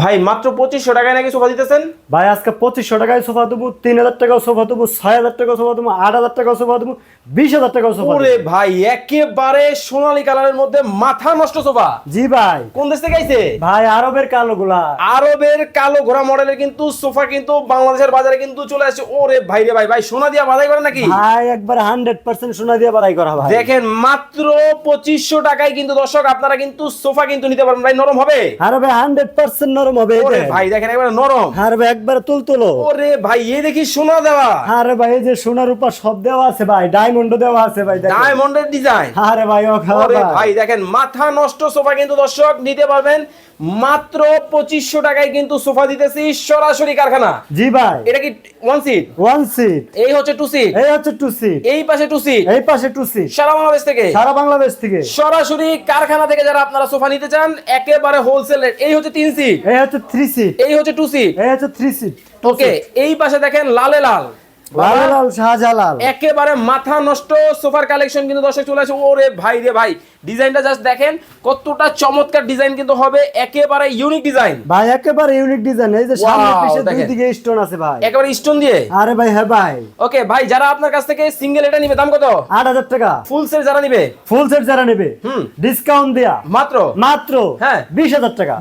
ভাই মাত্র পঁচিশশো টাকায় নাকি সোফা দিতেছেন? ভাই আজকে পঁচিশশো টাকায় সোফা দেবো তিন হাজার টাকাও সোফা দেবো ছয় হাজার টাকাও সোফা দেবো আট হাজার টাকাও সোফা দেবো বিশ হাজার টাকাও সোফা ওরে ভাই একেবারে সোনালী কালারের মধ্যে মাথা নষ্ট সোফা। জি ভাই। কোন দেশ থেকে আইছে? ভাই আরবের কালো গুলা। আরবের কালো ঘোড়া মডেলের কিন্তু সোফা কিন্তু বাংলাদেশের বাজারে কিন্তু চলে আসছে ওরে ভাই রে ভাই ভাই সোনা দিয়া বাধাই করে নাকি? ভাই একবার হান্ড্রেড পার্সেন্ট সোনা দিয়ে বাড়াই করা ভাই। দেখেন মাত্র পঁচিশশো টাকায় কিন্তু দর্শক আপনারা কিন্তু সোফা কিন্তু নিতে পারবেন। ভাই নরম হবে? আরে ভাই হান্ড্রেড পার্সেন্ট নরম হবে ওরে ভাই দেখেন একবারে নরম। আরে ভাই একবার তুলতুলো ওরে ভাই এই দেখি সোনা দেওয়া। আরে ভাই এই যে সোনার উপর সব দেওয়া আছে ভাই ডায়মন্ড দেওয়া আছে ভাই দেখেন। ডায়মন্ডের ডিজাইন আরে ভাই ও ওরে ভাই। ভাই দেখেন মাথা নষ্ট সোফা কিন্তু দর্শক নিতে পারবেন। মাত্র পঁচিশশো টাকায় কিন্তু সোফা দিতেছি সরাসরি কারখানা। জি ভাই। এটা কি ওয়ান সিট ওয়ান সিট এই হচ্ছে টু সিট এই হচ্ছে টু সিট এই পাশে টু সিট এই পাশে টু সিট সারা বাংলাদেশ থেকে। সারা বাংলাদেশ থেকে। সরাসরি কারখানা থেকে যারা আপনারা সোফা নিতে চান একেবারে হোলসেল এই হচ্ছে তিন সিট এই হচ্ছে থ্রি সিট এই হচ্ছে টু সিট এই হচ্ছে থ্রি সিট ওকে এই পাশে দেখেন লালে লাল। লাল লাল শাহজালাল। একেবারে মাথা নষ্ট সোফার কালেকশন কিন্তু দর্শক চলে আসে। ওরে ভাই রে ভাই ডিজাইনটা জাস্ট দেখেন কতটা চমৎকার ডিজাইন কিন্তু হবে। একেবারে ইউনিক ডিজাইন ভাই একেবারে ইউনিক ডিজাইন এই যে সামনে পিছে দুই দিকে স্টোন আছে ভাই। একেবারে স্টোন দিয়ে? আরে ভাই হ্যাঁ ভাই। ওকে ভাই যারা আপনার কাছ থেকে সিঙ্গেল এটা নিবে দাম কত? আট হাজার টাকা। ফুল সেট যারা নিবে? ফুল সেট যারা নেবে হুম। ডিসকাউন্ট দেয়া। মাত্র? মাত্র হ্যাঁ। বিশ হাজার টাকা।